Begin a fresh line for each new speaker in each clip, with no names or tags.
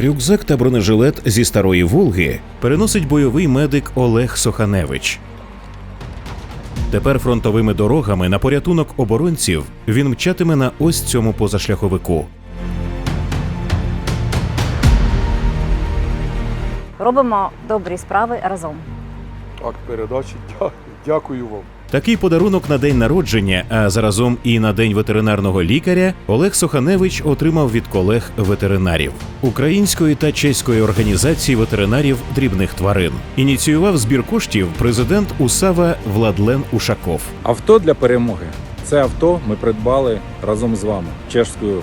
Рюкзак та бронежилет зі старої Волги переносить бойовий медик Олег Соханевич. Тепер фронтовими дорогами на порятунок оборонців він мчатиме на ось цьому позашляховику.
Робимо добрі справи разом.
Акт передачі. Дякую вам.
Такий подарунок на день народження, а заразом і на день ветеринарного лікаря Олег Соханевич отримав від колег ветеринарів української та чеської організації ветеринарів дрібних тварин. Ініціював збір коштів президент УСАВА Владлен Ушаков.
Авто для перемоги. Це авто ми придбали разом з вами, чешською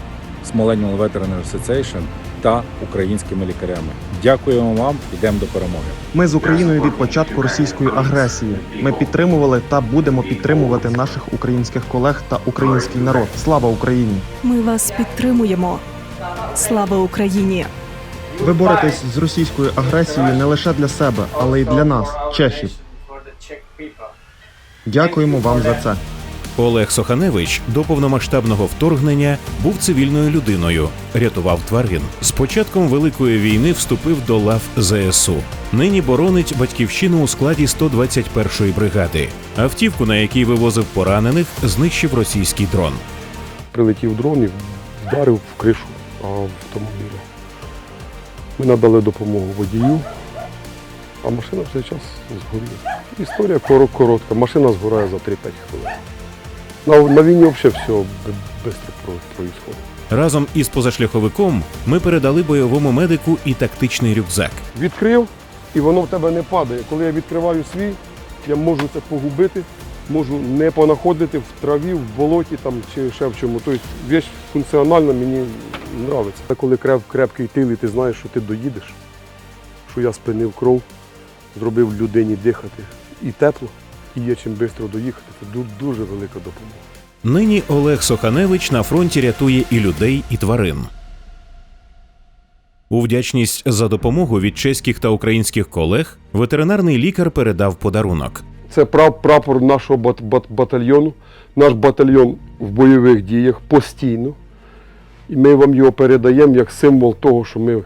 Smolenial Veterinary Association та українськими лікарями. Дякуємо вам, йдемо до перемоги.
Ми з Україною від початку російської агресії. Ми підтримували та будемо підтримувати наших українських колег та український народ. Слава Україні!
Ми вас підтримуємо. Слава Україні!
Ви боретесь з російською агресією не лише для себе, але й для нас, чехів. Дякуємо вам за це.
Олег Соханевич до повномасштабного вторгнення був цивільною людиною, рятував тварин. З початком великої війни вступив до лав ЗСУ. Нині боронить батьківщину у складі 121-ї бригади. Автівку, на якій вивозив поранених, знищив російський дрон.
Прилетів дрон і вдарив в кришу автомобіля. Ми надали допомогу водію, а машина в цей час згоріла. Історія коротка. Машина згорає за 3-5 хвилин. На, на війні взагалі все швидко проїсходить.
Разом із позашляховиком ми передали бойовому медику і тактичний рюкзак.
Відкрив, і воно в тебе не падає. Коли я відкриваю свій, я можу це погубити, можу не понаходити в траві, в болоті там, чи ще в чому. Тобто вещь функціональна мені подобається. Коли креп, крепкий тил, і ти знаєш, що ти доїдеш, що я спинив кров, зробив людині дихати і тепло, і є чим швидко доїхати. Це дуже велика допомога.
Нині Олег Соханевич на фронті рятує і людей, і тварин. У вдячність за допомогу від чеських та українських колег ветеринарний лікар передав подарунок.
Це пра- прапор нашого бат- бат- батальйону. Наш батальйон в бойових діях постійно. І ми вам його передаємо як символ того, що ми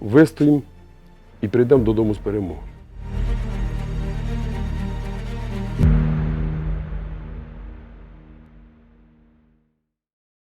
вистоїмо і прийдемо додому з перемогою.